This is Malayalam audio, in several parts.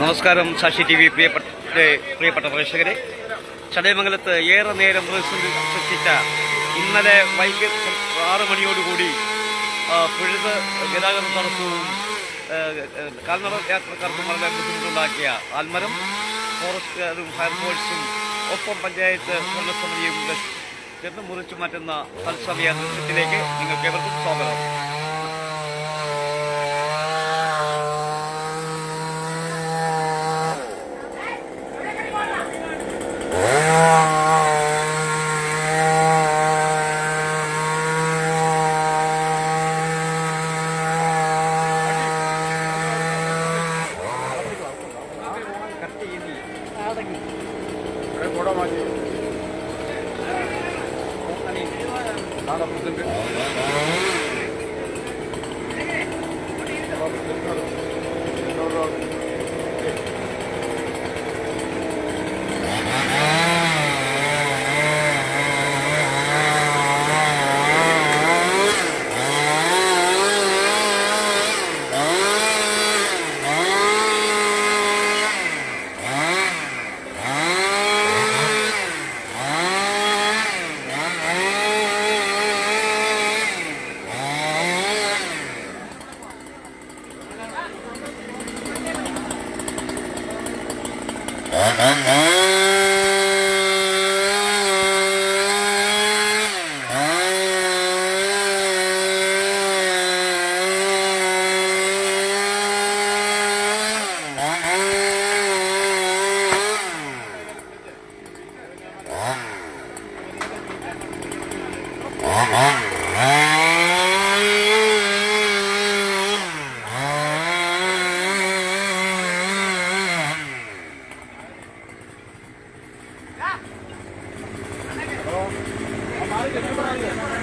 നമസ്കാരം സാക്ഷി ടി വി പ്രിയപ്പെട്ട പ്രേക്ഷകരെ. ചടയമംഗലത്ത് ഏറെ നേരം സൃഷ്ടിച്ച ഇന്നലെ വൈകിട്ട് ആറ് മണിയോടുകൂടി പുഴുത് ഗതാഗത തടസ്സവും കാൽനട യാത്രക്കാർക്കും വളരെ ബുദ്ധിമുട്ടുണ്ടാക്കിയ ആൽമരം ഫോറസ്റ്റുകാരും ഫയർഫോഴ്സും ഒപ്പം പഞ്ചായത്ത് ഭരണസമിതിയും ചേർന്ന് മുറിച്ചു മാറ്റുന്ന തത്സമയ നിങ്ങൾക്ക് ഏവർക്കും സ്വാഗതം. 나나 Oh, અમારે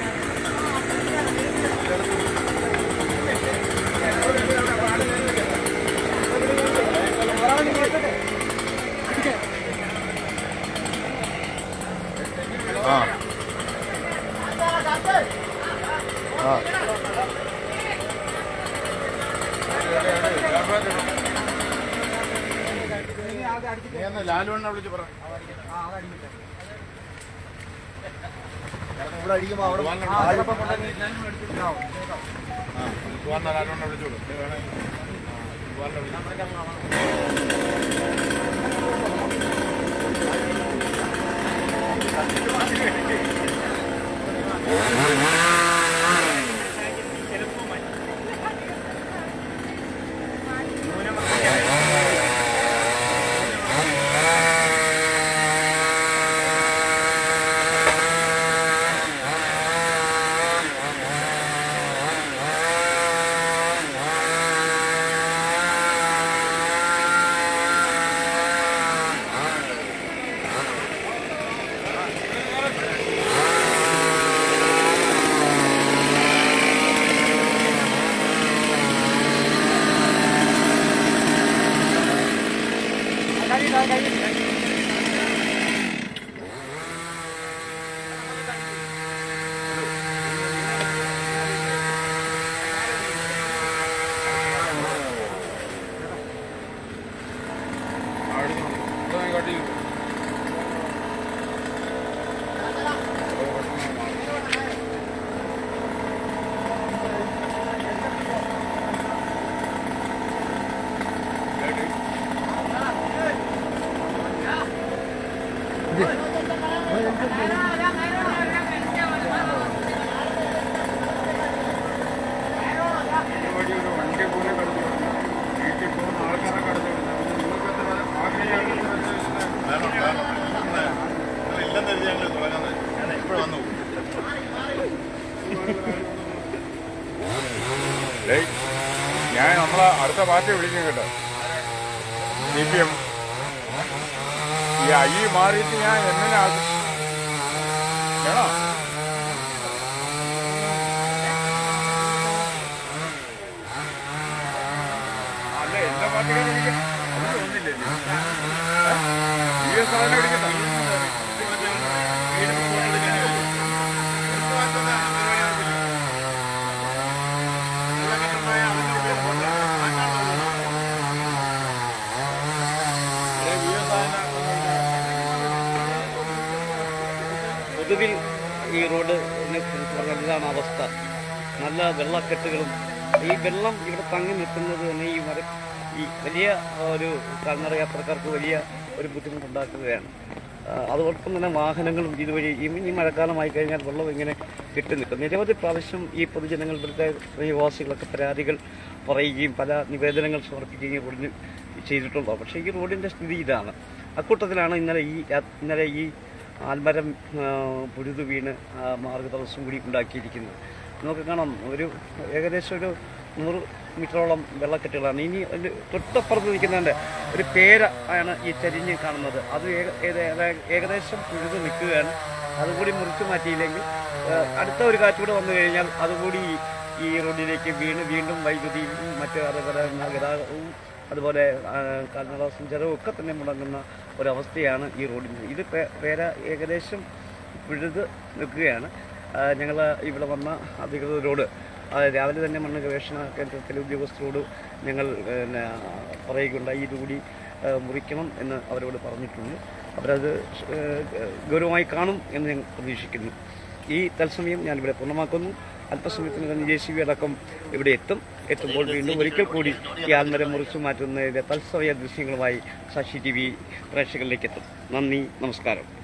ലാലുവണ്ണ വിളിച്ച് പറ. ഇവിടെ അടിക്കുമ്പോ അവിടെ ലാലുവണ്ണ വിളിച്ചോളൂ गाड़ी गाड़ी ഞാൻ നമ്മളെ അടുത്ത പാർട്ടി വിളിക്കും കേട്ടോ. സി പി എം ഈ അയ്യ മാറിയിട്ട് ഞാൻ ആക്കും വേണോ? അല്ല എന്താ പാർട്ടികളും വിളിക്കാം വിളിക്കട്ടെ പൊതുവിൽ ഈ റോഡ് കുറിച്ച് അവസ്ഥ. നല്ല വെള്ളക്കെട്ടുകളും ഈ വെള്ളം ഇവിടെ തങ്ങി നിൽക്കുന്നത് തന്നെ ഈ മര ഈ വലിയ ഒരു കാൽനട യാത്രക്കാർക്ക് വലിയ ഒരു ബുദ്ധിമുട്ടുണ്ടാക്കുകയാണ്. അതോടൊപ്പം തന്നെ വാഹനങ്ങളും ഇതുവഴി ഈ മഴക്കാലമായി കഴിഞ്ഞാൽ വെള്ളം ഇങ്ങനെ കെട്ടി നിൽക്കും. നിരവധി പ്രാവശ്യം ഈ പൊതുജനങ്ങൾ ഇവിടുത്തെ നിവാസികളൊക്കെ പരാതികൾ പറയുകയും പല നിവേദനങ്ങൾ സമർപ്പിക്കുകയും റോഡിന് ചെയ്തിട്ടുണ്ട്? പക്ഷേ ഈ റോഡിന്റെ സ്ഥിതി ഇതാണ്. അക്കൂട്ടത്തിലാണ് ഇന്നലെ ഈ ഇന്നലെ ഈ ആൽമരം പുഴുതു വീണ് മാർഗതടസ്സം കൂടി ഉണ്ടാക്കിയിരിക്കുന്നത് നമുക്ക് കാണാം ഒരു ഏകദേശം ഒരു നൂറ് മീറ്ററോളം വെള്ളക്കെട്ടുകളാണ്. ഇനി ഒരു തൊട്ടപ്പുറത്ത് നിൽക്കുന്നതിന്റെ ഒരു പേര ആണ് ഈ ചരിഞ്ഞ് കാണുന്നത്. അത് ഏക- ഏക- ഏക- ഏകദേശം പുഴുതു നിൽക്കുകയാണ്. അതുകൂടി മുറിച്ചു മാറ്റിയില്ലെങ്കിൽ അടുത്ത ഒരു കാറ്റുകൂടെ വന്നു കഴിഞ്ഞാൽ അതുകൂടി ഈ റോഡിലേക്ക് വീണ് വീണ്ടും വൈദ്യുതിയും മറ്റ് അതേപോലെ ഗതാഗതവും അതുപോലെ കാൽനട സഞ്ചാരവും ഒക്കെ തന്നെ മുടങ്ങുന്ന ഒരവസ്ഥയാണ് ഈ റോഡിന് ഇത് പേര ഏകദേശം പിഴുത് നിൽക്കുകയാണ്. ഞങ്ങൾ ഇവിടെ വന്ന അധികൃതരോട് രാവിലെ തന്നെ മണ്ണ് ഗവേഷണ കേന്ദ്രത്തിലെ ഉദ്യോഗസ്ഥരോട് ഞങ്ങൾ പിന്നെ പറയുകയുണ്ടായി. ഇതുകൂടി മുറിക്കണം എന്ന് അവരോട് പറഞ്ഞിട്ടുണ്ട്. അവരത് ഗൗരവമായി കാണും എന്ന് ഞാൻ പ്രതീക്ഷിക്കുന്നു. ഈ തത്സമയം ഞാനിവിടെ പൂർണമാക്കുന്നു. അല്പസമയത്തിനകം ജെ സി ബി അടക്കം ഇവിടെ എത്തും. എത്തുമ്പോൾ വീണ്ടും ഒരിക്കൽ കൂടി ഈ ആൽമരം മുറിച്ചു മാറ്റുന്നതിന്റെ തത്സമയ ദൃശ്യങ്ങളുമായി സാക്ഷി ടി വി പ്രേക്ഷകരിലേക്ക് എത്തും. നന്ദി നമസ്കാരം.